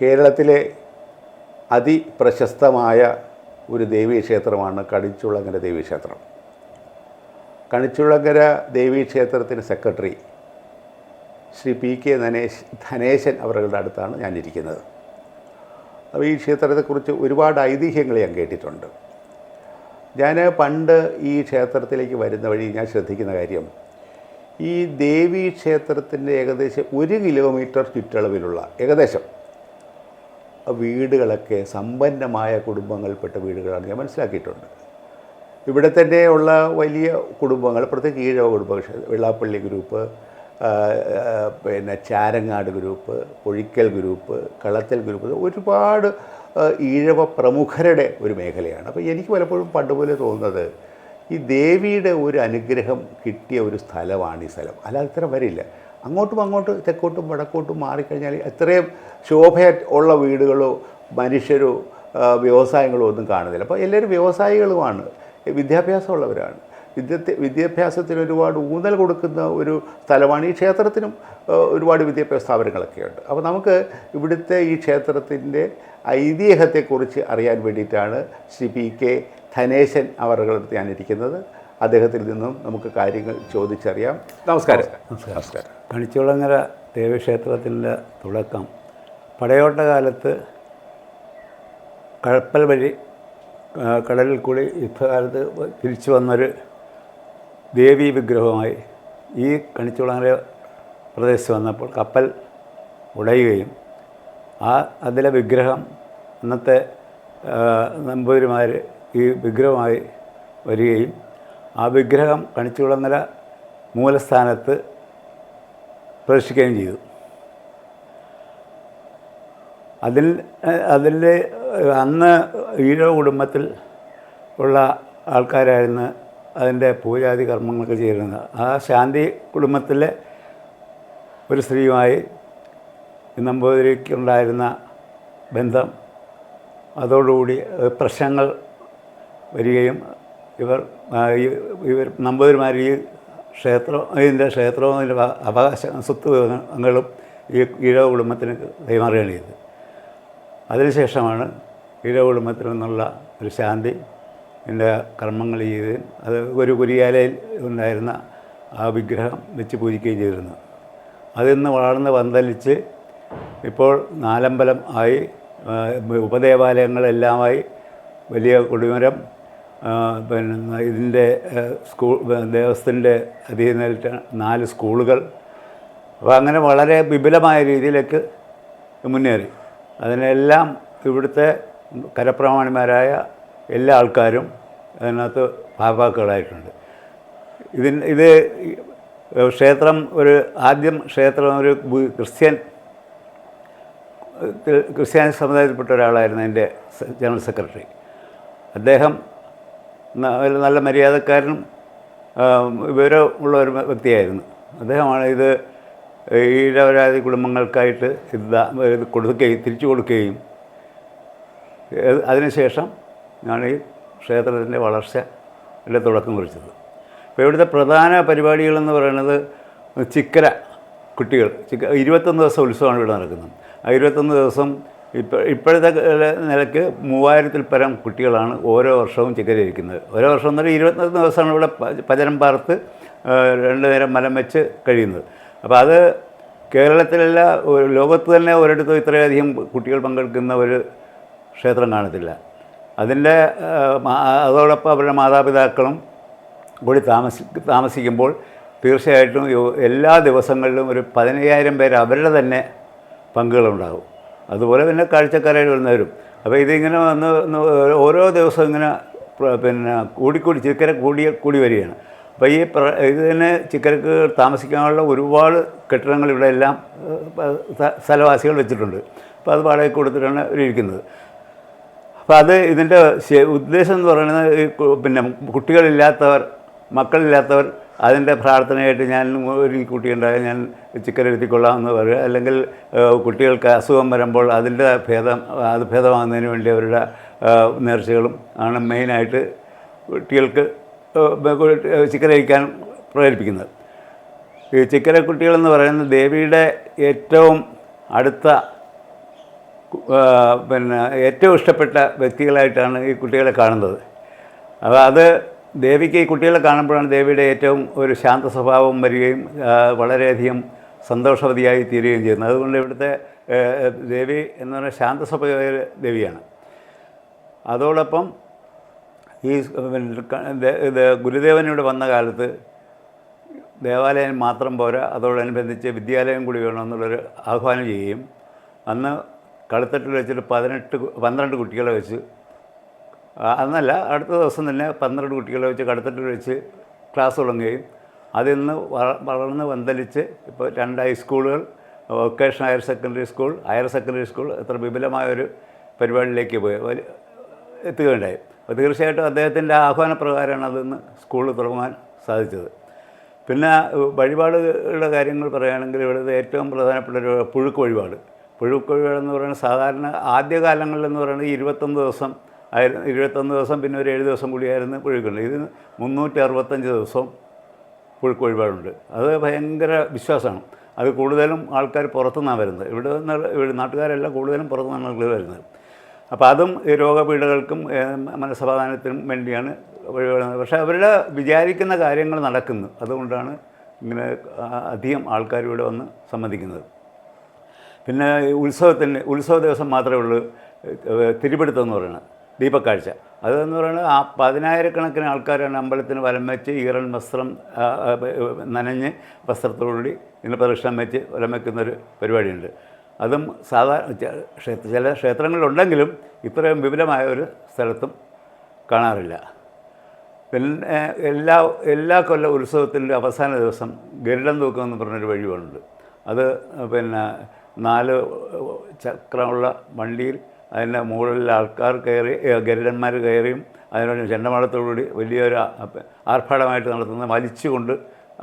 കേരളത്തിലെ അതിപ്രശസ്തമായ ഒരു ദേവീക്ഷേത്രമാണ് കണിച്ചുളങ്ങര ദേവീക്ഷേത്രം. Kanichukulangara ദേവീക്ഷേത്രത്തിന് secretary Shri P K Dhanesh Dhaneshan അവരുടെ അടുത്താണ് ഞാനിരിക്കുന്നത്. അപ്പോൾ ഈ ക്ഷേത്രത്തെക്കുറിച്ച് ഒരുപാട് ഐതിഹ്യങ്ങൾ ഞാൻ കേട്ടിട്ടുണ്ട്. ഞാൻ പണ്ട് ഈ ക്ഷേത്രത്തിലേക്ക് വരുന്ന വഴി ഞാൻ ശ്രദ്ധിക്കുന്ന കാര്യം ഈ ദേവീ ക്ഷേത്രത്തിന്റെ ഏകദേശം ഒരു കിലോമീറ്റർ ചുറ്റളവിലുള്ള ഏകദേശം വീടുകളൊക്കെ സമ്പന്നമായ കുടുംബങ്ങളിൽപ്പെട്ട വീടുകളാണ് ഞാൻ മനസ്സിലാക്കിയിട്ടുണ്ട്. ഇവിടെ ഉള്ള വലിയ കുടുംബങ്ങൾ പ്രത്യേകിച്ച് ഈഴവ കുടുംബ വെള്ളാപ്പള്ളി ഗ്രൂപ്പ് പിന്നെ Charangad group Pozhikkal group Kalathal group ഒരുപാട് ഈഴവ പ്രമുഖരുടെ ഒരു മേഖലയാണ്. അപ്പോൾ എനിക്ക് പലപ്പോഴും പണ്ടുപോലെ തോന്നുന്നത് ഈ ദേവിയുടെ ഒരു അനുഗ്രഹം കിട്ടിയ ഒരു സ്ഥലമാണ് ഈ സ്ഥലം. അല്ലാതെ ഇത്ര വരില്ല. അങ്ങോട്ടും അങ്ങോട്ട് തെക്കോട്ടും വടക്കോട്ടും മാറിക്കഴിഞ്ഞാൽ എത്രയും ശോഭ ഉള്ള വീടുകളോ മനുഷ്യരോ വ്യവസായങ്ങളോ ഒന്നും കാണുന്നില്ല. അപ്പോൾ എല്ലാവരും വ്യവസായികളുമാണ്. വിദ്യാഭ്യാസമുള്ളവരാണ്. വിദ്യ വിദ്യാഭ്യാസത്തിന് ഒരുപാട് ഊന്നൽ കൊടുക്കുന്ന ഒരു സ്ഥലമാണ് ഈ ക്ഷേത്രത്തിനും ഒരുപാട് വിദ്യാഭ്യാസ സ്ഥാപനങ്ങളൊക്കെയുണ്ട്. അപ്പോൾ നമുക്ക് ഇവിടുത്തെ ഈ ക്ഷേത്രത്തിന്റെ ഐതിഹ്യത്തെക്കുറിച്ച് അറിയാൻ വേണ്ടിയിട്ടാണ് ശ്രീ പി കെ ധനേശൻ അവരുടെ ഞാനിരിക്കുന്നത്. അദ്ദേഹത്തിൽ നിന്നും നമുക്ക് കാര്യങ്ങൾ ചോദിച്ചറിയാം. നമസ്കാരം. നമസ്കാരം. കണിച്ചുളങ്ങര ദേവീക്ഷേത്രത്തിന്റെ തുടക്കം. പടയോട്ട കാലത്ത് കഴപ്പൽ വഴി കടലിൽ കൂടി യുദ്ധകാലത്ത് തിരിച്ചു വന്നൊരു ദേവീ വിഗ്രഹമായി ഈ കണിച്ചുളങ്ങര പ്രദേശത്ത് വന്നപ്പോൾ കപ്പൽ ഉടയുകയും ആ അതിലെ വിഗ്രഹം അന്നത്തെ നമ്പൂതിരിമാർ ഈ വിഗ്രഹമായി വരികയും ആ വിഗ്രഹം കണിച്ചുളങ്ങര മൂലസ്ഥാനത്ത് പ്രദർശിക്കുകയും ചെയ്തു. അതിൽ അതിൽ അന്ന് ഈഴവ കുടുംബത്തിൽ ഉള്ള ആൾക്കാരായിരുന്നു അതിന്റെ പൂജാതി കർമ്മങ്ങളൊക്കെ ചെയ്തിരുന്നത്. ആ ശാന്തി കുടുംബത്തിലെ ഒരു സ്ത്രീയുമായി നമ്പൂതിരിക്കുണ്ടായിരുന്ന ബന്ധം അതോടുകൂടി പ്രശ്നങ്ങൾ വരികയും ഇവർ ഇവർ നമ്പൂതിരിമാർ ഈ ക്ഷേത്രം ഇതിന്റെ ക്ഷേത്രവും അതിന്റെ അവ- അവകാശ സ്വത്ത് വിവരങ്ങളും ഈ ഈഴവ കുടുംബത്തിന് കൈമാറുകയാണ് ചെയ്തത്. അതിനുശേഷമാണ് ഈഴവ കുടുംബത്തിൽ നിന്നുള്ള ഒരു ശാന്തി എന്റെ കർമ്മങ്ങൾ ചെയ്ത് അത് ഒരു കുരിയാലയിൽ ഉണ്ടായിരുന്ന ആ വിഗ്രഹം വെച്ച് പൂജിക്കുകയും ചെയ്തിരുന്നു. അതിന്ന് വളർന്ന് പന്തലിച്ച് ഇപ്പോൾ നാലമ്പലം ആയി ഉപദേവാലയങ്ങളെല്ലാമായി വലിയ കൊടിമരം പിന്നെ ഇതിന്റെ സ്കൂൾ ദേവസ്ഥന്റെ അധീനത്തിൽ നാല് സ്കൂളുകൾ. അപ്പോൾ അങ്ങനെ വളരെ വിപുലമായ രീതിയിലേക്ക് മുന്നേറി. അതിനെല്ലാം ഇവിടുത്തെ കരപ്രമാണിമാരായ എല്ലാ ആൾക്കാരും അതിനകത്ത് ഭാഗവാക്കുകളായിട്ടുണ്ട്. ഇതിന് ഇത് ക്ഷേത്രം ഒരു ആദ്യം ക്ഷേത്രം ഒരു ക്രിസ്ത്യൻ ക്രിസ്ത്യാനി സമുദായത്തിൽപ്പെട്ട ഒരാളായിരുന്നു എന്റെ ജനറൽ സെക്രട്ടറി. അദ്ദേഹം നല്ല മര്യാദക്കാരനും വിവരമുള്ള ഒരു വ്യക്തിയായിരുന്നു. അദ്ദേഹമാണ് ഇത് ഈഴവരാതി കുടുംബങ്ങൾക്കായിട്ട് ഇത് ഇത് കൊടുക്കുകയും തിരിച്ചു കൊടുക്കുകയും അതിനുശേഷം ഞാൻ ഈ ക്ഷേത്രത്തിന്റെ വളർച്ചയുടെ തുടക്കം കുറിച്ചത്. അപ്പോൾ ഇവിടുത്തെ പ്രധാന പരിപാടികളെന്ന് പറയുന്നത് ചിക്കര കുട്ടികൾ ചിക്ക ഇരുപത്തൊന്ന് ദിവസം ഉത്സവമാണ് ഇവിടെ നടക്കുന്നത്. ആ ഇരുപത്തൊന്ന് ദിവസം ഇപ്പോൾ ഇപ്പോഴത്തെ നിലയ്ക്ക് മൂവായിരത്തിൽ പരം കുട്ടികളാണ് ഓരോ വർഷവും ചിക്കരിയിരിക്കുന്നത് ഓരോ വർഷം എന്ന് പറഞ്ഞാൽ ഇരുപത്തൊന്ന് ദിവസമാണ് ഇവിടെ പചരം പാർത്ത് രണ്ട് നേരം മലം വെച്ച് കഴിയുന്നത്. അപ്പോൾ അത് കേരളത്തിലല്ല ഒരു ലോകത്ത് തന്നെ ഒരിടത്തും ഇത്രയധികം കുട്ടികൾ പങ്കെടുക്കുന്ന ഒരു ക്ഷേത്രം കാണത്തില്ല. അതിന്റെ അതോടൊപ്പം അവരുടെ മാതാപിതാക്കളും കൂടി താമസി താമസിക്കുമ്പോൾ തീർച്ചയായിട്ടും എല്ലാ ദിവസങ്ങളിലും ഒരു പതിനയ്യായിരം പേര് അവരുടെ തന്നെ പങ്കുകളുണ്ടാകും. അതുപോലെ പിന്നെ കാഴ്ചക്കാരായിട്ട് വരുന്നവരും. അപ്പോൾ ഇതിങ്ങനെ വന്ന് ഓരോ ദിവസം ഇങ്ങനെ പിന്നെ കൂടിക്കൂടി ചിക്കര കൂടി കൂടി വരികയാണ്. അപ്പോൾ ഈ പ്ര ഇതിന് ചിക്കരക്ക് താമസിക്കാനുള്ള ഒരുപാട് കെട്ടിടങ്ങൾ ഇവിടെ എല്ലാം സ്ഥലവാസികൾ വെച്ചിട്ടുണ്ട്. അപ്പോൾ അത് വാടകയ്ക്ക് കൊടുത്തിട്ടാണ് ഇരിക്കുന്നത്. അപ്പോൾ അത് ഇതിന്റെ ഉദ്ദേശം എന്ന് പറയുന്നത് പിന്നെ കുട്ടികളില്ലാത്തവർ മക്കളില്ലാത്തവർ അതിന്റെ പ്രാർത്ഥനയായിട്ട് ഞാൻ ഒരു കുട്ടിയുണ്ടായാൽ ഞാൻ ചിക്കൻ എഴുതിക്കൊള്ളാം എന്ന് പറയുക. അല്ലെങ്കിൽ കുട്ടികൾക്ക് അസുഖം വരുമ്പോൾ അതിന്റെ ഭേദം അത് ഭേദമാകുന്നതിന് വേണ്ടി അവരുടെ നേർച്ചകളും ആണ് മെയിനായിട്ട് കുട്ടികൾക്ക് ചിക്കൻ കഴിക്കാൻ പ്രേരിപ്പിക്കുന്നത്. ഈ ചിക്കര കുട്ടികളെന്ന് പറയുന്നത് ദേവിയുടെ ഏറ്റവും അടുത്ത പിന്നെ ഏറ്റവും ഇഷ്ടപ്പെട്ട വ്യക്തികളായിട്ടാണ് ഈ കുട്ടികളെ കാണുന്നത്. അപ്പോൾ അത് ദേവിക്ക് ഈ കുട്ടികളെ കാണുമ്പോഴാണ് ദേവിയുടെ ഏറ്റവും ഒരു ശാന്ത സ്വഭാവം വരികയും വളരെയധികം സന്തോഷവതിയായി തീരുകയും ചെയ്യുന്നത്. അതുകൊണ്ട് ഇവിടുത്തെ ദേവി എന്ന് പറഞ്ഞാൽ ശാന്ത സ്വഭാവ ദേവിയാണ്. അതോടൊപ്പം ഈ ഇത് ഗുരുദേവൻ വന്ന കാലത്ത് ദേവാലയം മാത്രം പോരാ അതോടനുബന്ധിച്ച് വിദ്യാലയം കൂടി വേണമെന്നുള്ളൊരു ആഹ്വാനം ചെയ്യുകയും അന്ന് കളിത്തട്ടിൽ വെച്ചിട്ട് പതിനെട്ട് പന്ത്രണ്ട് കുട്ടികളെ വെച്ച് അന്നല്ല അടുത്ത ദിവസം തന്നെ പന്ത്രണ്ട് കുട്ടികളെ വെച്ച് കടത്തട്ടിൽ വെച്ച് ക്ലാസ് തുടങ്ങുകയും അതിൽ നിന്ന് വളർന്ന് വന്തലിച്ച് ഇപ്പോൾ രണ്ട് ഹൈസ്കൂളുകൾ vocational higher secondary school higher secondary school എത്ര വിപുലമായ ഒരു പരിപാടിയിലേക്ക് പോയി. എത്തുകയുണ്ടായി. അപ്പോൾ തീർച്ചയായിട്ടും അദ്ദേഹത്തിന്റെ ആഹ്വാനപ്രകാരമാണ് അതിന്ന് സ്കൂളിൽ തുടങ്ങാൻ സാധിച്ചത്. പിന്നെ വഴിപാടുകളുടെ കാര്യങ്ങൾ പറയുകയാണെങ്കിൽ ഇവിടുത്തെ ഏറ്റവും പ്രധാനപ്പെട്ട ഒരു പുഴുക്ക് വഴിപാട്. പുഴുക്ക് വഴിപാടെന്ന് പറയുന്നത് സാധാരണ ആദ്യകാലങ്ങളിൽ എന്ന് പറയുന്നത് ഇരുപത്തൊന്ന് ദിവസം ആയിരുന്നു ഇരുപത്തൊന്ന് ദിവസം പിന്നെ ഒരു ഏഴ് ദിവസം കൂടിയായിരുന്നു പുഴുക്കുണ്ട് ഇത് മുന്നൂറ്റി അറുപത്തഞ്ച് ദിവസം പുഴുക്ക് വഴിപാടുണ്ട് അത് ഭയങ്കര വിശ്വാസമാണ്. അത് കൂടുതലും ആൾക്കാർ പുറത്തുനിന്നാണ് വരുന്നത്. ഇവിടെ ഇവിടെ നാട്ടുകാരെല്ലാം കൂടുതലും പുറത്തുനിന്നാണ് ആളുകൾ വരുന്നത്. അപ്പോൾ അതും രോഗപീഠകൾക്കും മനസ്സമാധാനത്തിനും വേണ്ടിയാണ് വഴിപാടുന്നത് പക്ഷേ അവരുടെ വിചാരിക്കുന്ന കാര്യങ്ങൾ നടക്കുന്നു. അതുകൊണ്ടാണ് ഇങ്ങനെ അധികം ആൾക്കാർ ഇവിടെ വന്ന് സമ്മതിക്കുന്നത്. പിന്നെ ഉത്സവത്തിന് ഉത്സവ ദിവസം മാത്രമേ ഉള്ളൂ. തിരുപിടുത്തം എന്ന് പറയുന്നത്. ദീപക്കാഴ്ച. അതെന്ന് പറയുന്നത് ആ പതിനായിരക്കണക്കിന് ആൾക്കാരാണ് അമ്പലത്തിന് വലം വെച്ച് ഈറൻ വസ്ത്രം നനഞ്ഞ് വസ്ത്രത്തോടുകൂടി ഇങ്ങനെ പ്രദക്ഷിണം വെച്ച് വലം വയ്ക്കുന്നൊരു പരിപാടിയുണ്ട്. അതും സാധാരണ ചില ക്ഷേത്രങ്ങളിലുണ്ടെങ്കിലും ഇത്രയും വിപുലമായ ഒരു സ്ഥലത്തും കാണാറില്ല. പിന്നെ എല്ലാ എല്ലാ കൊല്ല ഉത്സവത്തിന്റെ അവസാന ദിവസം ഗരുഡൻ തൂക്കം എന്ന് പറഞ്ഞൊരു വഴിയുണ്ട് അത് പിന്നെ നാല് ചക്രമുള്ള വണ്ടിയിൽ അതിന്റെ മുകളിൽ ആൾക്കാർ കയറി ഗരുഡന്മാർ കയറിയും അതിനൊരു ചെണ്ടമേളത്തോടുകൂടി വലിയൊരു ആർഭാടമായിട്ട് നടത്തുന്ന വലിച്ചുകൊണ്ട്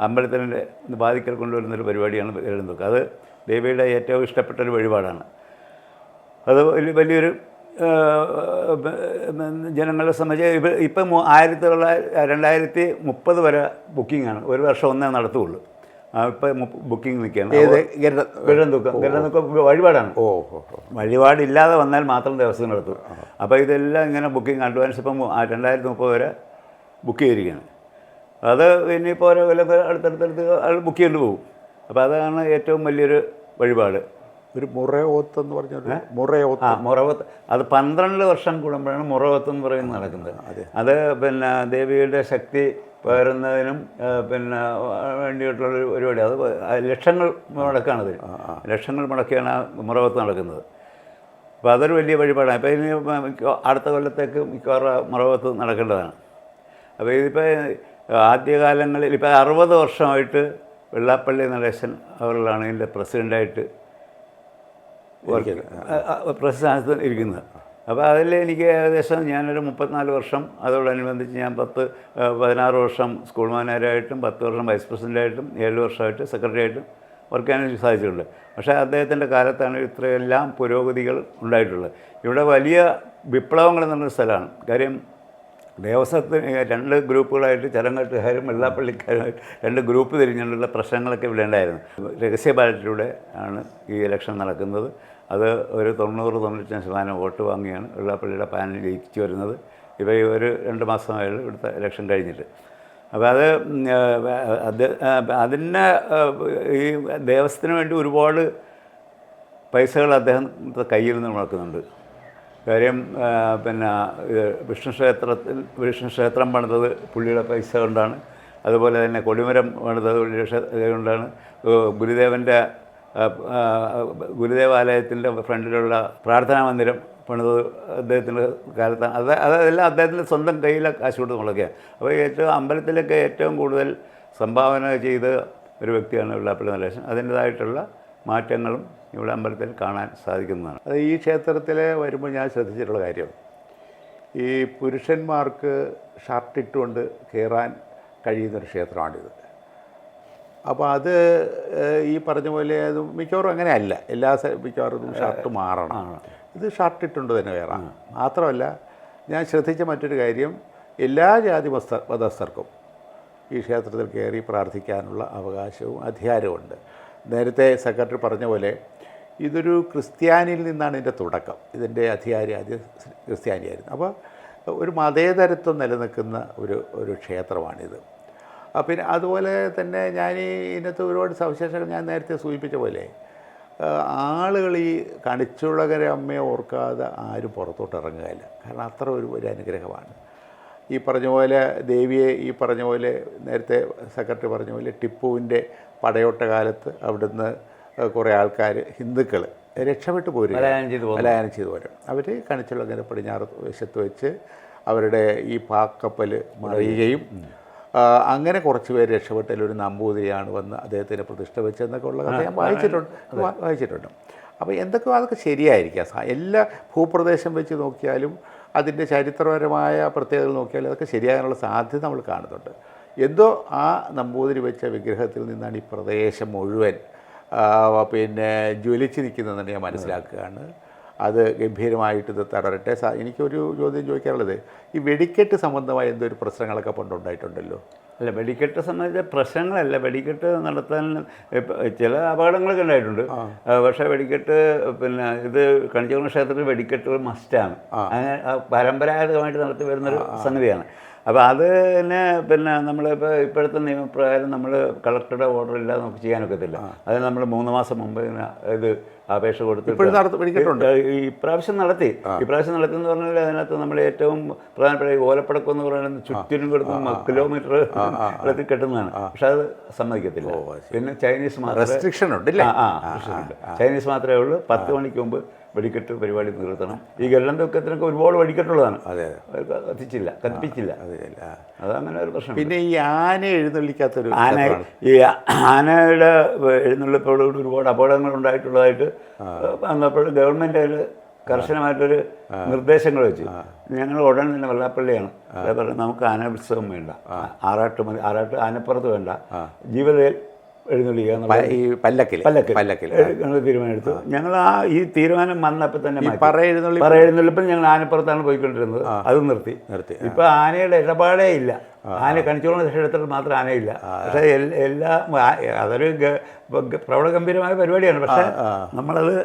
അമ്പലത്തിന്റെ ബാധിക്കൽ കൊണ്ടുവരുന്നൊരു പരിപാടിയാണ് ഗരുഡൻ തൂക്കം അത് ദേവിയുടെ ഏറ്റവും ഇഷ്ടപ്പെട്ട ഒരു വഴിപാടാണ്. അത് വലിയ വലിയൊരു ജനങ്ങളെ സംബന്ധിച്ച് ഇപ്പം ആയിരത്തി തൊള്ളായിരത്തി രണ്ടായിരത്തി മുപ്പത് വരെ ബുക്കിംഗാണ് ഒരു വർഷം ഒന്നേ നടത്തുള്ളൂ. ഇപ്പം ബുക്കിംഗ് നിൽക്കുകയാണ്. ഏത്? ഗരുഡ ഗരുഡൻ തൂക്കം ഗരുഡൻ തൂക്കം വഴിപാടാണ്. ഓ വഴിപാടില്ലാതെ വന്നാൽ മാത്രം ദിവസം നടത്തും അപ്പോൾ ഇതെല്ലാം ഇങ്ങനെ ബുക്കിംഗ് അഡ്വാൻസ് ഇപ്പം രണ്ടായിരത്തി മുപ്പത് വരെ ബുക്ക് ചെയ്തിരിക്കുകയാണ്. അത് ഇനിയിപ്പോൾ ഓരോ കൊല്ലം അടുത്തടുത്തടുത്ത് ആൾ ബുക്ക് ചെയ്തു പോകും. അപ്പോൾ അതാണ് ഏറ്റവും വലിയൊരു വഴിപാട്. ഒരു മുറയോത്ത് എന്ന് പറഞ്ഞത് മുറയോത്ത്. ആ മുറവത്ത് അത് പന്ത്രണ്ട് വർഷം കൂടുമ്പോഴാണ് മുറവത്ത് എന്ന് പറയുന്നത് നടക്കുന്നത്. അത്. പിന്നെ ദേവിയുടെ ശക്തി പകരുന്നതിനും പിന്നെ വേണ്ടിയിട്ടുള്ള ഒരു പരിപാടി. അത് ലക്ഷങ്ങൾ മുടക്കാണത്. ലക്ഷങ്ങൾ മുടക്കിയാണ് ആ മുറവത്ത് നടക്കുന്നത്. അപ്പോൾ അതൊരു വലിയ വഴിപാടാണ്. അപ്പോൾ ഇനി അടുത്ത കൊല്ലത്തേക്ക് മിക്കവാറും മുറവത്ത് നടക്കേണ്ടതാണ്. അപ്പോൾ ഇതിപ്പോൾ ആദ്യകാലങ്ങളിൽ ഇപ്പോൾ അറുപത് വർഷമായിട്ട് വെള്ളാപ്പള്ളി നടേശൻ അവരിലാണ് ഇതിന്റെ പ്രസിഡന്റായിട്ട് പ്രസ്ഥാനത്ത് ഇരിക്കുന്നത്. അപ്പോൾ അതിൽ എനിക്ക് ഏകദേശം ഞാനൊരു മുപ്പത്തിനാല് വർഷം അതോടനുബന്ധിച്ച് ഞാൻ പത്ത് പതിനാറ് വർഷം സ്കൂൾ മാനേജറായിട്ടും പത്ത് വർഷം വൈസ് പ്രസിഡന്റായിട്ടും ഏഴ് വർഷമായിട്ട് സെക്രട്ടറി ആയിട്ടും വർക്ക് ചെയ്യാൻ സാധിച്ചിട്ടുണ്ട്. പക്ഷേ അദ്ദേഹത്തിന്റെ കാലത്താണ് ഇത്രയെല്ലാം പുരോഗതികൾ ഉണ്ടായിട്ടുള്ളത്. ഇവിടെ വലിയ വിപ്ലവങ്ങൾ എന്നുള്ള സ്ഥലമാണ്. കാര്യം ദേവസ്വത്തിന് രണ്ട് ഗ്രൂപ്പുകളായിട്ട് ചരങ്കട്ടുകാരും വെള്ളാപ്പള്ളിക്കാരുമായിട്ട് രണ്ട് ഗ്രൂപ്പ് തിരിഞ്ഞുകൊണ്ടുള്ള പ്രശ്നങ്ങളൊക്കെ ഇവിടെ ഉണ്ടായിരുന്നു. രഹസ്യ ബാലറ്റിലൂടെ ആണ് ഈ ഇലക്ഷൻ നടക്കുന്നത്. അത് ഒരു തൊണ്ണൂറ് തൊണ്ണൂറ്റഞ്ച് ശതമാനം വോട്ട് വാങ്ങിയാണ് വെള്ളാപ്പള്ളിയുടെ പാനൽ ജയിച്ചു വരുന്നത്. ഇപ്പോൾ ഒരു രണ്ട് മാസമായുള്ളൂ ഇവിടുത്തെ ഇലക്ഷൻ കഴിഞ്ഞിട്ട്. അപ്പോൾ അത് അത് അതിന് ഈ ദേവസ്ഥത്തിന് വേണ്ടി ഒരുപാട് പൈസകൾ അദ്ദേഹം കയ്യിൽ നിന്ന് മുടക്കുന്നുണ്ട്. കാര്യം പിന്നെ വിഷ്ണു ക്ഷേത്രത്തിൽ വിഷ്ണു ക്ഷേത്രം പണിതത് പുള്ളിയുടെ പൈസ കൊണ്ടാണ്. അതുപോലെ തന്നെ കൊടിമരം പണിതത് പുള്ളിയുടെ കൊണ്ടാണ് ഗുരുദേവന്റെ ഗുരുദേവാലയത്തിന്റെ ഫ്രണ്ടിലുള്ള പ്രാർത്ഥനാ മന്ദിരം പണിത് അദ്ദേഹത്തിന്റെ കാലത്താണ് അത് അതെല്ലാം അദ്ദേഹത്തിന്റെ സ്വന്തം കയ്യിലെ കാശ് കൊടുത്ത് മുളക്കുകയാണ് അപ്പോൾ ഏറ്റവും അമ്പലത്തിലൊക്കെ ഏറ്റവും കൂടുതൽ സംഭാവന ചെയ്ത ഒരു വ്യക്തിയാണ് വെള്ളാപ്പള്ളി നടേശൻ. അതിന്റേതായിട്ടുള്ള മാറ്റങ്ങളും ഇവിടെ അമ്പലത്തിൽ കാണാൻ സാധിക്കുന്നതാണ്. അത് ഈ ക്ഷേത്രത്തിൽ വരുമ്പോൾ ഞാൻ ശ്രദ്ധിച്ചിട്ടുള്ള കാര്യം. ഈ പുരുഷന്മാർക്ക് ഷർട്ടിട്ടുകൊണ്ട് കയറാൻ കഴിയുന്നൊരു ക്ഷേത്രമാണിത്. അപ്പോൾ അത് ഈ പറഞ്ഞ പോലെ അത് മിക്കവാറും അങ്ങനെയല്ല. എല്ലാ മിക്കവാറും ഷർട്ട് മാറണം. ഇത് ഷർട്ട് ഇട്ടുണ്ട് തന്നെ കയറാം മാത്രമല്ല ഞാൻ ശ്രദ്ധിച്ച മറ്റൊരു കാര്യം എല്ലാ ജാതി മസ്ത മതസ്ഥർക്കും ഈ ക്ഷേത്രത്തിൽ കയറി പ്രാർത്ഥിക്കാനുള്ള അവകാശവും അധികാരവുമുണ്ട് നേരത്തെ സെക്രട്ടറി പറഞ്ഞ പോലെ ഇതൊരു ക്രിസ്ത്യാനിയിൽ നിന്നാണ് ഇതിന്റെ തുടക്കം. ഇതിന്റെ അധികാരി ആദ്യം ക്രിസ്ത്യാനിയായിരുന്നു. അപ്പോൾ ഒരു മതേതരത്വം നിലനിൽക്കുന്ന ഒരു ഒരു ക്ഷേത്രമാണിത്. പിന്നെ അതുപോലെ തന്നെ ഞാൻ ഇതിനകത്ത് ഒരുപാട് സവിശേഷങ്ങൾ ഞാൻ നേരത്തെ സൂചിപ്പിച്ച പോലെ ആളുകൾ ഈ കണിച്ചുളകര അമ്മയെ ഓർക്കാതെ ആരും പുറത്തോട്ട് ഇറങ്ങുകയില്ല. കാരണം അത്ര ഒരു ഒരു അനുഗ്രഹമാണ്. ഈ പറഞ്ഞ പോലെ ദേവിയെ ഈ പറഞ്ഞ പോലെ നേരത്തെ സെക്രട്ടറി പറഞ്ഞ പോലെ ടിപ്പുവിന്റെ പടയോട്ട കാലത്ത് അവിടുന്ന് കുറേ ആൾക്കാർ ഹിന്ദുക്കൾ രക്ഷപ്പെട്ടു പോരും പലായനം ചെയ്തു പോരും അവർ കണിച്ചുളകരെ പടിഞ്ഞാറ് വശത്ത് വെച്ച് അവരുടെ ഈ പാക്കപ്പൽ മറിയുകയും അങ്ങനെ കുറച്ച് പേര് രക്ഷപ്പെട്ടതിൽ ഒരു നമ്പൂതിരിയാണ് വന്ന് അദ്ദേഹത്തിന് പ്രതിഷ്ഠ വെച്ചെന്നൊക്കെ ഉള്ള കഥ ഞാൻ വായിച്ചിട്ടുണ്ട്. വായിച്ചിട്ടുണ്ട്. അപ്പോൾ എന്തൊക്കെയോ അതൊക്കെ ശരിയായിരിക്കാം? എല്ലാ ഭൂപ്രദേശം വെച്ച് നോക്കിയാലും അതിന്റെ ചരിത്രപരമായ പ്രത്യേകതകൾ നോക്കിയാലും അതൊക്കെ ശരിയാകാനുള്ള സാധ്യത നമ്മൾ കാണുന്നുണ്ട്. എന്തോ ആ നമ്പൂതിരി വെച്ച വിഗ്രഹത്തിൽ നിന്നാണ് ഈ പ്രദേശം മുഴുവൻ പിന്നെ ജ്വലിച്ച് നിൽക്കുന്നതെന്ന് ഞാൻ മനസ്സിലാക്കുകയാണ്. അത് ഗംഭീരമായിട്ട് ഇത് തടരട്ടെ സാ- എനിക്കൊരു ചോദ്യം ചോദിക്കാറുള്ളത് ഈ വെടിക്കെട്ട് സംബന്ധമായ എന്തൊരു പ്രശ്നങ്ങളൊക്കെ പണ്ടുണ്ടായിട്ടുണ്ടല്ലോ? അല്ല വെടിക്കെട്ട് സംബന്ധിച്ച പ്രശ്നങ്ങളല്ല. വെടിക്കെട്ട് നടത്താൻ ചില അപകടങ്ങളൊക്കെ ഉണ്ടായിട്ടുണ്ട്. പക്ഷേ വെടിക്കെട്ട് പിന്നെ ഇത് കണിച്ചകുളം ക്ഷേത്രത്തിൽ വെടിക്കെട്ട് മസ്റ്റാണ് അങ്ങനെ പരമ്പരാഗതമായിട്ട് നടത്തി വരുന്നൊരു സംഗതിയാണ്. അപ്പോൾ അത് തന്നെ പിന്നെ നമ്മളിപ്പോൾ ഇപ്പോഴത്തെ നിയമപ്രകാരം നമ്മൾ കളക്ടറുടെ ഓർഡർ ഇല്ലാതെ നമുക്ക് ചെയ്യാനൊക്കത്തില്ല. അത് നമ്മൾ മൂന്ന് മാസം മുമ്പ് ഇത് അപേക്ഷ കൊടുത്തിട്ടുണ്ട് ഈ പ്രാവശ്യം നടത്തി ഈ ഇപ്രാവശ്യം നടത്തി. ഇപ്രാവശ്യം നടത്തി എന്ന് പറഞ്ഞാൽ അതിനകത്ത് നമ്മൾ ഏറ്റവും പ്രധാനപ്പെട്ട ഓലപ്പടക്കം എന്ന് പറയുന്നത് ചുറ്റിനും കിടക്കും കിലോമീറ്റർ വെള്ളത്തിൽ കെട്ടുന്നതാണ്. പക്ഷെ അത് സമ്മതിക്കത്തില്ല. പിന്നെ ചൈനീസ് മാത്രമേ റെസ്ട്രിക്ഷൻ ഉണ്ട്. ചൈനീസ് മാത്രമേ ഉള്ളൂ. പത്ത് മണിക്ക് മുമ്പ് വെടിക്കെട്ട് പരിപാടി നിർത്തണം. ഈ ഗല്ലം ദുഃഖത്തിനൊക്കെ ഒരുപാട് വെടിക്കെട്ടുള്ളതാണ്. അതെ കത്തിച്ചില്ല കത്തിപ്പിച്ചില്ല. അതെ അതെ അതങ്ങനെ ഒരു പ്രശ്നം പിന്നെ ഈ ആന എഴുന്നള്ളിക്കാത്തൊരു ആന. ഈ ആനയുടെ എഴുന്നള്ളിപ്പോട് ഒരുപാട് അപകടങ്ങൾ ഉണ്ടായിട്ടുള്ളതായിട്ട് വന്നപ്പോൾ ഗവൺമെന്റ് അതിൽ കർശനമായിട്ടൊരു നിർദ്ദേശങ്ങൾ വെച്ചു. ഞങ്ങൾ ഉടൻ തന്നെ വെള്ളാപ്പള്ളിയാണ്. അതേപോലെ നമുക്ക് ആന ഉത്സവം വേണ്ട ആറാട്ട് മതി ആറാട്ട് ആനപ്പുറത്ത് വേണ്ട. ജീവിതയിൽ എഴുന്നള്ളിക്കുക ഈ പല്ലക്കിൽ പല്ലക്കിൽ പല്ലക്കിൽ. ഞങ്ങൾ തീരുമാനമെടുത്തു. ഞങ്ങൾ ആ ഈ തീരുമാനം വന്നപ്പോൾ തന്നെ. പറ എഴുന്നള്ളി പറ എഴുന്നള്ളിപ്പം ഞങ്ങൾ ആനപ്പുറത്താണ് പോയിക്കൊണ്ടിരുന്നത്. അത് നിർത്തി. നിർത്തി ഇപ്പൊ ആനയുടെ ഇടപാടേ ഇല്ല. ആന കണിച്ചോളം ക്ഷേത്രത്തിൽ മാത്രം ആനയില്ല. പക്ഷേ എല്ലാ അതൊരു പ്രൗഢഗംഭീരമായ പരിപാടിയാണ്. പക്ഷേ നമ്മളത്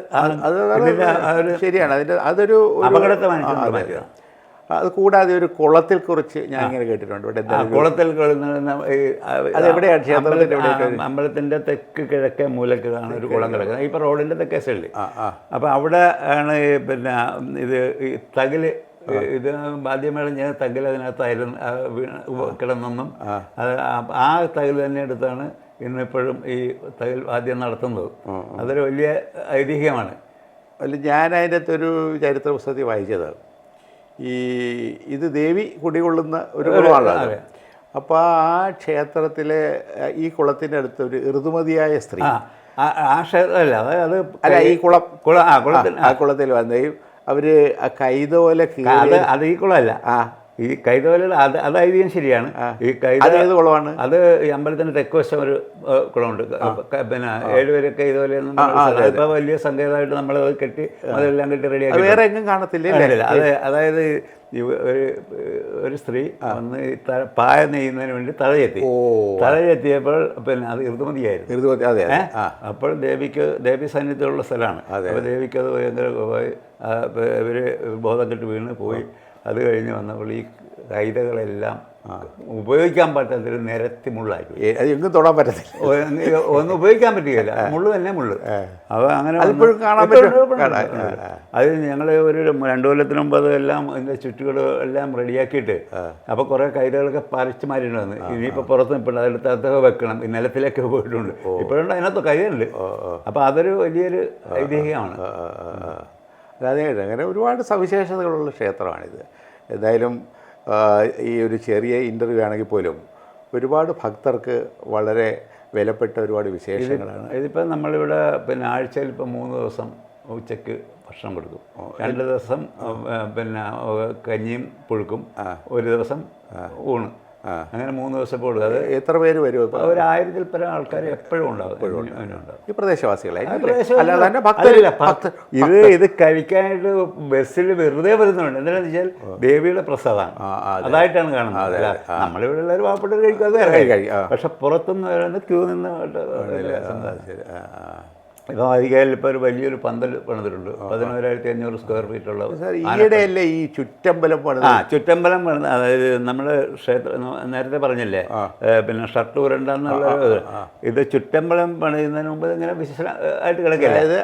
ശരിയാണ്. അതിന്റെ അതൊരു അപകടത്തെ മാനിച്ചുകൊണ്ട് അതെ. കൂടാതെ ഒരു കുളത്തിൽ കുറിച്ച് ഞാൻ ഇങ്ങനെ കേട്ടിട്ടുണ്ട്. ഇവിടെ കുളത്തിൽ അതെവിടെയാണ് ക്ഷേത്രത്തിന്റെ അമ്പലത്തി- അമ്പലത്തിന്റെ തെക്ക് കിഴക്കേ മൂലക്കാണ് ഒരു കുളം കിടക്കുന്നത്. ഇപ്പൊ റോഡിന്റെ തെക്കേ സൈഡിൽ ആ ആ. അപ്പൊ അവിടെ ആണ് പിന്നെ ഇത് ഈ തകിൽ ഇത് ആദ്യമേളം ഞാൻ തകിൽ അതിനകത്തായിരുന്നു കിടന്നെന്നും അത് ആ- തകിൽ തന്നെ എടുത്താണ് ഇന്നിപ്പോഴും ഈ തകിൽ ആദ്യം നടത്തുന്നത്. അതൊരു വലിയ ഐതിഹ്യമാണ്. അല്ല ഞാൻ അതിന്റെ അകത്തൊരു ചരിത്ര പുസ്തകത്തിൽ വായിച്ചത് ഈ ഇത് ദേവി കുടികൊള്ളുന്ന ഒരു കുളമാണ് അപ്പോൾ ആ ക്ഷേത്രത്തിലെ ഈ കുളത്തിന്റെ അടുത്ത് ഒരു ഋതുമതിയായ സ്ത്രീ. ആ ക്ഷേത്രമല്ല അത് അല്ല ഈ കുളം കുളം. ആ കുളത്തിൽ. ആ കുളത്തിൽ വന്നെയും അവർ കൈതോലെ കൈതോല അത് അത് ഈ കുളമല്ല. ആ. ഈ കൈതോല അത് അതായത് ശരിയാണ്. ഈ കൈതേത് കുളമാണ്? അത് ഈ അമ്പലത്തിന്റെ തെക്ക് വശം ഒരു കുളമുണ്ട്. പിന്നെ ഏഴുപേര് കൈതോലി ഇപ്പൊ വലിയ സങ്കേതമായിട്ട് നമ്മൾ അത് കെട്ടി അതെല്ലാം കെട്ടി റെഡി റെഡിയാക്കി വേറെ എങ്ങും കാണത്തില്ല അത് അതായത് ഒരു ഒരു സ്ത്രീ വന്ന് പായ നെയ്യുന്നതിന് വേണ്ടി തഴയെത്തി. തഴയെത്തിയപ്പോൾ പിന്നെ അത് ഋതുമതിയായിരുന്നു ഋതുമതി അതെ അപ്പോൾ ദേവിക്ക് ദേവി സാന്നിധ്യമുള്ള സ്ഥലമാണ്. അപ്പോൾ ദേവിക്ക് അത് ഭയങ്കര ഇവർ ബോധം കെട്ട് വീണ് പോയി. അത് കഴിഞ്ഞ് വന്നപ്പോൾ ഈ കൈതകളെല്ലാം ഉപയോഗിക്കാൻ പറ്റാത്തൊരു നിരത്തി മുള്ളായി എങ്ങും തൊടാൻ പറ്റത്തില്ല. ഒന്നും ഉപയോഗിക്കാൻ പറ്റുകയില്ല. മുള്ളു തന്നെ മുള്ളു. അപ്പോൾ അങ്ങനെ അതിപ്പോഴും കാണാൻ പറ്റും. അത് ഞങ്ങൾ ഒരു രണ്ടു കൊല്ലത്തിന് മുമ്പ് അതെല്ലാം അതിന്റെ ചുറ്റുകളും എല്ലാം റെഡിയാക്കിയിട്ട് അപ്പോൾ കുറേ കൈതകളൊക്കെ പറിച്ച് മാറിയിട്ട് വന്ന് ഇനിയിപ്പോൾ പുറത്ത് നിൽപ്പുണ്ട് അതെടുത്തൊക്കെ വെക്കണം. ഈ നിലത്തിലൊക്കെ പോയിട്ടുണ്ട്. ഇപ്പോഴുണ്ട് അതിനകത്ത് കൈതുണ്ട് അപ്പോൾ അതൊരു വലിയൊരു ഐതിഹ്യമാണ്. അതെ അങ്ങനെ ഒരുപാട് സവിശേഷതകളുള്ള ക്ഷേത്രമാണിത്. എന്തായാലും ഈ ഒരു ചെറിയ ഇന്റർവ്യൂ ആണെങ്കിൽ പോലും ഒരുപാട് ഭക്തർക്ക് വളരെ വിലപ്പെട്ട ഒരുപാട് വിശേഷങ്ങളാണ്. ഇതിപ്പോൾ നമ്മളിവിടെ പിന്നെ ആഴ്ചയിൽ ഇപ്പോൾ മൂന്ന് ദിവസം ഉച്ചയ്ക്ക് ഭക്ഷണം കൊടുക്കും. രണ്ട് ദിവസം പിന്നെ കഞ്ഞിയും പുഴുക്കും ഒരു ദിവസം ഊണ്. അങ്ങനെ മൂന്ന് ദിവസം കൊടുക്കും അത് എത്ര പേര് വരും? ഇപ്പൊ ഒരു ആയിരത്തിൽ പല ആൾക്കാർ എപ്പോഴും ഉണ്ടാവും. ഈ പ്രദേശവാസികളെ. അല്ലാതെ തന്നെ ഇത് ഇത് കഴിക്കാനായിട്ട് ബസ്സിൽ വെറുതെ വരുന്നുണ്ട് എന്താണെന്ന് വെച്ചാൽ ദേവിയുടെ പ്രസാദമാണ്. അതായിട്ടാണ് കാണുന്നത്. നമ്മളിവിടെ ഉള്ളവർ പാവപ്പെട്ടവർ കഴിക്കും, അത് പക്ഷെ പുറത്തുനിന്ന് വരുന്നത് ക്യൂ നിന്ന് ശരി. ഇപ്പോൾ വൈകാലിൽ ഇപ്പോൾ ഒരു വലിയൊരു പന്തൽ പണിതിട്ടുണ്ട്. പതിനോരായിരത്തി അഞ്ഞൂറ് സ്ക്വയർ ഫീറ്റ് ഉള്ള ഈയിടെയല്ലേ ഈ ചുറ്റമ്പലം പണിത്? ആ ചുറ്റമ്പലം പണിത്. അതായത് നമ്മുടെ ക്ഷേത്ര നേരത്തെ പറഞ്ഞില്ലേ? പിന്നെ ഷർട്ട് ഉരണ്ടെന്നുള്ള ഇത്. ചുറ്റമ്പലം പണിയുന്നതിന് മുമ്പ് ഇങ്ങനെ വിശേഷ ആയിട്ട് കിടക്കില്ല? അതായത്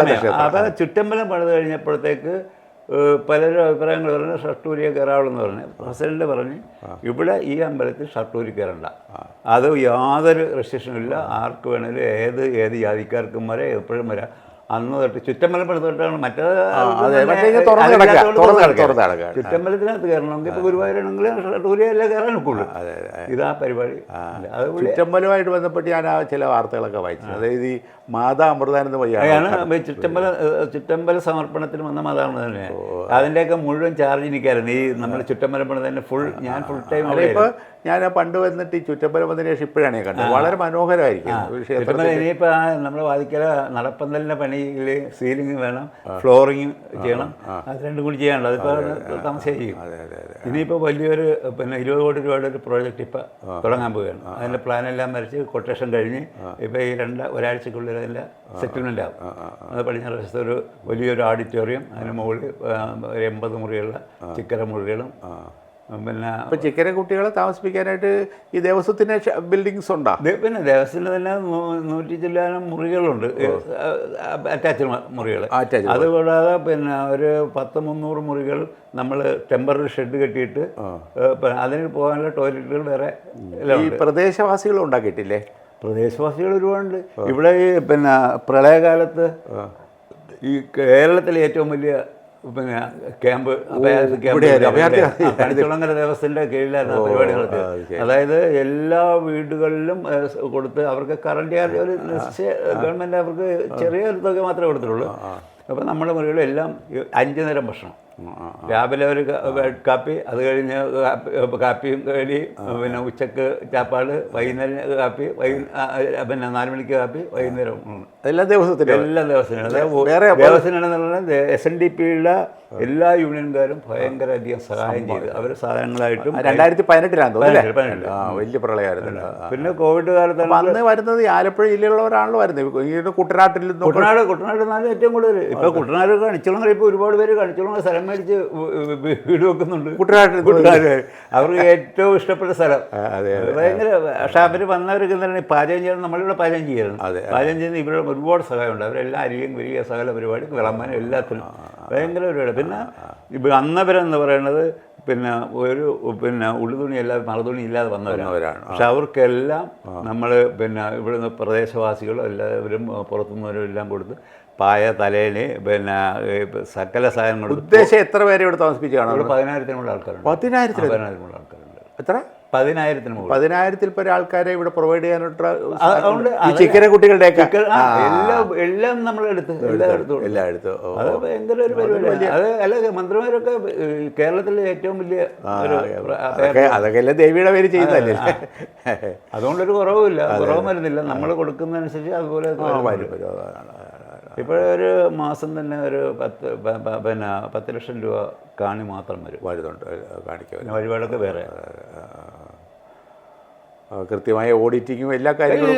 സമയം. അപ്പോൾ ചുറ്റമ്പലം പണിത് കഴിഞ്ഞപ്പോഴത്തേക്ക് പലരും അഭിപ്രായങ്ങൾ പറഞ്ഞു ഷട്ടൂരിയെ കയറാവുള്ളൂ എന്ന് പറഞ്ഞു. പ്രസിഡന്റ് പറഞ്ഞ് ഇവിടെ ഈ അമ്പലത്തിൽ ഷട്ടൂരി കയറണ്ട. അത് യാതൊരു റെസ്ട്രിക്ഷനും ഇല്ല. ആർക്ക് വേണേലും ഏത് ഏത് ജാതിക്കാർക്കും വരെ എപ്പോഴും വരാം. അന്ന് തൊട്ട് ചുറ്റമ്പലം തൊട്ടാണ് മറ്റേത് മറ്റേ. ചുറ്റമ്പലത്തിനകത്ത് കയറണമെങ്കിൽ ഇപ്പോൾ ഗുരുവായൂരാണെങ്കിൽ ഷട്ടൂരിയല്ലേ കയറാൻ ഒക്കുള്ളൂ. ഇതാ പരിപാടി. ചുറ്റമ്പലമായിട്ട് ബന്ധപ്പെട്ട് ഞാൻ ആ ചില വാർത്തകളൊക്കെ വായിച്ചു അതായത് ഈ മാതാ അമൃതാനന്ദ വഴിയാണ് ചിറ്റമ്പല ചുറ്റമ്പല സമർപ്പണത്തിന് വന്ന മാതാ തന്നെ അതിന്റെയൊക്കെ മുഴുവൻ ചാർജ് എനിക്കായിരുന്നു. ഈ നമ്മൾ ചുറ്റമ്പല പണിതന്നെ ഫുൾ ഞാൻ ഫുൾ ടൈം അവിടെ ഇപ്പോൾ ഞാൻ പണ്ട് വന്നിട്ട് ഈ ചുറ്റമ്പലം വന്നതിന് ശേഷം ഇപ്പോഴാണ് ഞാൻ കണ്ടത്. വളരെ മനോഹരമായിരിക്കും. ഇനിയിപ്പോൾ നമ്മൾ വാദിക്കല നടപ്പന്തലിന്റെ പണിയിൽ സീലിംഗ് വേണം ഫ്ലോറിങ് ചെയ്യണം. അത് രണ്ടും കൂടി ചെയ്യാനുണ്ട്. അതിപ്പോൾ താമസിക്കും അതെ അതെ അതെ. ഇനിയിപ്പോൾ വലിയൊരു പിന്നെ ഇരുപത് കോടി രൂപയുടെ ഒരു പ്രോജക്റ്റ് ഇപ്പോൾ തുടങ്ങാൻ പോവുകയാണ്. അതിന്റെ പ്ലാനെല്ലാം വരച്ച് കൊട്ടേഷൻ കഴിഞ്ഞ് ഇപ്പോൾ ഈ രണ്ട് ഒരാഴ്ചക്കുള്ളിൽ അതിന്റെ സെറ്റിൽമെന്റ് ആവും. അത് പടിഞ്ഞാറ് വശത്ത് ഒരു വലിയൊരു ഓഡിറ്റോറിയം അതിന് മുകളിൽ ഒരു എൺപത് മുറികളുടെ ചിക്കര മുറികളും പിന്നെ ഇപ്പം ചിക്കനെ കുട്ടികളെ താമസിപ്പിക്കാനായിട്ട് ഈ ദേവസ്വത്തിന് ബിൽഡിങ്സ് ഉണ്ടോ? പിന്നെ ദേവസ്വത്തിൽ തന്നെ നൂറ്റി ചില്ലാനം മുറികളുണ്ട്. അറ്റാച്ച് മുറികൾ അറ്റാച്ച് അതുകൂടാതെ പിന്നെ ഒരു പത്ത് മുന്നൂറ് മുറികൾ നമ്മൾ ടെമ്പററി ഷെഡ് കെട്ടിയിട്ട് അതിന് പോകാനുള്ള ടോയ്ലറ്റുകൾ വേറെ ഈ പ്രദേശവാസികൾ ഉണ്ടാക്കിയിട്ടില്ലേ? പ്രദേശവാസികൾ ഒരുപാടുണ്ട്. ഇവിടെ ഈ പിന്നെ പ്രളയകാലത്ത് ഈ കേരളത്തിലെ ഏറ്റവും വലിയ പിന്നെ ക്യാമ്പ് അഭയാർത്ഥി ക്യാമ്പ് കണിച്ചുളങ്ങര കീഴിലായിരുന്നു പരിപാടികൾ പരിപാടി അതായത് എല്ലാ വീടുകളിലും കൊടുത്ത് അവർക്ക് കറണ്ട് ചാർജ് ഒരു നിശ്ചയ ഗവൺമെന്റ് അവർക്ക് ചെറിയൊരു തുക മാത്രമേ കൊടുത്തിട്ടുള്ളൂ. അപ്പോൾ നമ്മുടെ മുറികളിലെല്ലാം അഞ്ച് നേരം ഭക്ഷണം. രാവിലെ ഒരു കാപ്പി അത് കഴിഞ്ഞ് കാപ്പിയും കഴി പിന്നെ ഉച്ചയ്ക്ക് ചാപ്പാട് വൈകുന്നേരം കാപ്പി പിന്നെ നാല് മണിക്ക് കാപ്പി വൈകുന്നേരം എല്ലാ ദിവസത്തിലും? എല്ലാ ദിവസത്തിനും വേറെ ദേവസ്വം എസ് എൻ ഡി പിയുടെ എല്ലാ യൂണിയൻകാരും ഭയങ്കര അധികം സഹായം ചെയ്തു. അവർ സാധനങ്ങളായിട്ടും രണ്ടായിരത്തി പതിനെട്ടിലാണ്. വലിയ പ്രളയമായിരുന്നു. പിന്നെ കോവിഡ് കാലത്ത് അന്ന് വരുന്നത് ആലപ്പുഴ ജില്ലയിലുള്ളവരാണല്ലോ വരുന്നത്. ഈ കുട്ടനാട്ടിൽ കുട്ടനാട് കുട്ടനാട് ഏറ്റവും കൂടുതൽ. ഇപ്പൊ കുട്ടനാട് കണിച്ചുള്ള ഇപ്പൊ ഒരുപാട് പേര് കണിച്ചുള്ള സ്ഥലം മേടിച്ച് വീ- വീ- വീട് വെക്കുന്നുണ്ട്. കുട്ടനാട്ടിൽ അവർക്ക് ഏറ്റവും ഇഷ്ടപ്പെട്ട സ്ഥലം. ഭയങ്കര പക്ഷെ അവർ വന്നവരൊക്കെ തന്നെ പാചകം ചെയ്യണം നമ്മളിവിടെ പാചകം ചെയ്യണം അതെ, പാചകം ചെയ്യുന്ന ഇവരുടെ ഒരുപാട് സഹായമുണ്ട്. അവരെല്ലാം അരിയും വരിക സകല പരിപാടി വിളമ്പാനും എല്ലാത്തിനും. ഭയങ്കര പരിപാടി. പിന്നെ ഇപ്പം അന്നവരെന്ന് പറയുന്നത് പിന്നെ ഒരു പിന്നെ ഉള്ളുതുണി അല്ലാതെ മറുതുണി ഇല്ലാതെ വന്നവരാണ്. പക്ഷെ അവർക്കെല്ലാം നമ്മൾ പിന്നെ ഇവിടുന്ന് പ്രദേശവാസികളും എല്ലാവരും പുറത്തുനിന്നവരും എല്ലാം കൊടുത്ത് പായ തലയിൽ പിന്നെ സകല സാധനങ്ങൾ ഉദ്ദേശം എത്ര പേരെ ഇവിടെ താമസിപ്പിച്ചാണ്? ഇവിടെ പതിനായിരത്തിനുള്ള ആൾക്കാരുണ്ട്. പതിനായിരത്തിൽ പതിനായിരത്തിനുള്ള ആൾക്കാരുണ്ട്. എത്ര? പതിനായിരത്തിന് പതിനായിരത്തിൽ പേരെ ആൾക്കാരെ ഇവിടെ പ്രൊവൈഡ് ചെയ്യാനായിട്ട് അത് അതുകൊണ്ട് ചിക്കനെ കുട്ടികളുടെയൊക്കെ? എല്ലാം എല്ലാം നമ്മൾ എടുത്ത് എടുത്തു എല്ലാം എടുത്തു. അത് ഭയങ്കര ഒരു പരിപാടി അത് അല്ല മന്ത്രിമാരൊക്കെ കേരളത്തിലെ ഏറ്റവും വലിയ അതൊക്കെ അതൊക്കെ എല്ലാം ദേവിയുടെ പേര് ചെയ്യുന്നതല്ലേ? അതുകൊണ്ടൊരു കുറവുമില്ല. കുറവും വരുന്നില്ല. നമ്മൾ കൊടുക്കുന്നതനുസരിച്ച് അതുപോലെ വരും. ഇപ്പോഴൊരു മാസം തന്നെ ഒരു പത്ത് പിന്നെ പത്ത് ലക്ഷം രൂപ കാണി മാത്രം വരും. വരുന്നുണ്ട്. കാണിക്കാൻ പിന്നെ വഴിപാടൊക്കെ വേറെ. കൃത്യമായ ഓഡിറ്റിങ്ങും എല്ലാ കാര്യങ്ങളും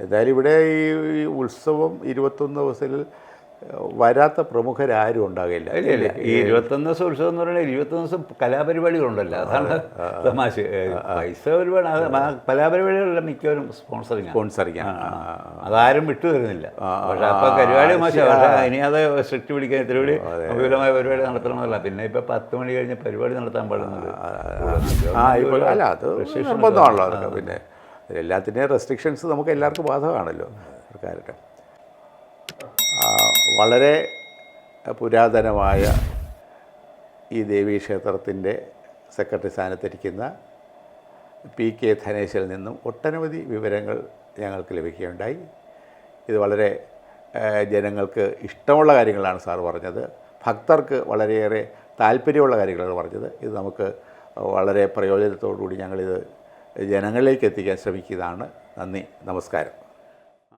എന്തായാലും ഇവിടെ ഈ ഉത്സവം ഇരുപത്തൊന്ന് ദിവസത്തിൽ വരാത്ത പ്രമുഖരാരും ഉണ്ടാകില്ല. ഇല്ല ഈ ഇരുപത്തൊന്ന് ദിവസം ഉത്സവം എന്ന് പറയുന്നത് ഇരുപത്തൊന്ന് ദിവസം കലാപരിപാടികളുണ്ടല്ലോ. അതാണ് തമാശ. പൈസ ഒരുപാട്. കലാപരിപാടികളെല്ലാം മിക്കവരും സ്പോൺസറിങ് സ്പോൺസറിങ് അതാരും വിട്ടു തരുന്നില്ല. പക്ഷെ അപ്പൊ പരിപാടി ഇനി അത് സ്ട്രിക്റ്റ് പിടിക്കാൻ ഇത്തിരി വിപുലമായ പരിപാടി നടത്തണമെന്നല്ല. പിന്നെ ഇപ്പൊ പത്ത് മണി കഴിഞ്ഞ് പരിപാടി നടത്താൻ പാടുന്നത് അല്ല അത് നിർബന്ധമാണല്ലോ പിന്നെ എല്ലാത്തിന്റെയും റെസ്ട്രിക്ഷൻസ് നമുക്ക് എല്ലാവർക്കും ബാധകമാണല്ലോ. സർക്കാരുടെ ആ, വളരെ പുരാതനമായ ഈ ദേവീക്ഷേത്രത്തിന്റെ സെക്രട്ടറി സ്ഥാനത്തിരിക്കുന്ന പി കെ ധനേശിൽ നിന്നും ഒട്ടനവധി വിവരങ്ങൾ ഞങ്ങൾക്ക് ലഭിക്കുകയുണ്ടായി. ഇത് വളരെ ജനങ്ങൾക്ക് ഇഷ്ടമുള്ള കാര്യങ്ങളാണ് സാർ പറഞ്ഞത്. ഭക്തർക്ക് വളരെയേറെ താല്പര്യമുള്ള കാര്യങ്ങളാണ് പറഞ്ഞത്. ഇത് നമുക്ക് വളരെ പ്രയോജനത്തോടു കൂടി ഞങ്ങളിത് ജനങ്ങളിലേക്ക് എത്തിക്കാൻ ശ്രമിക്കുന്നതാണ്. നന്ദി നമസ്കാരം.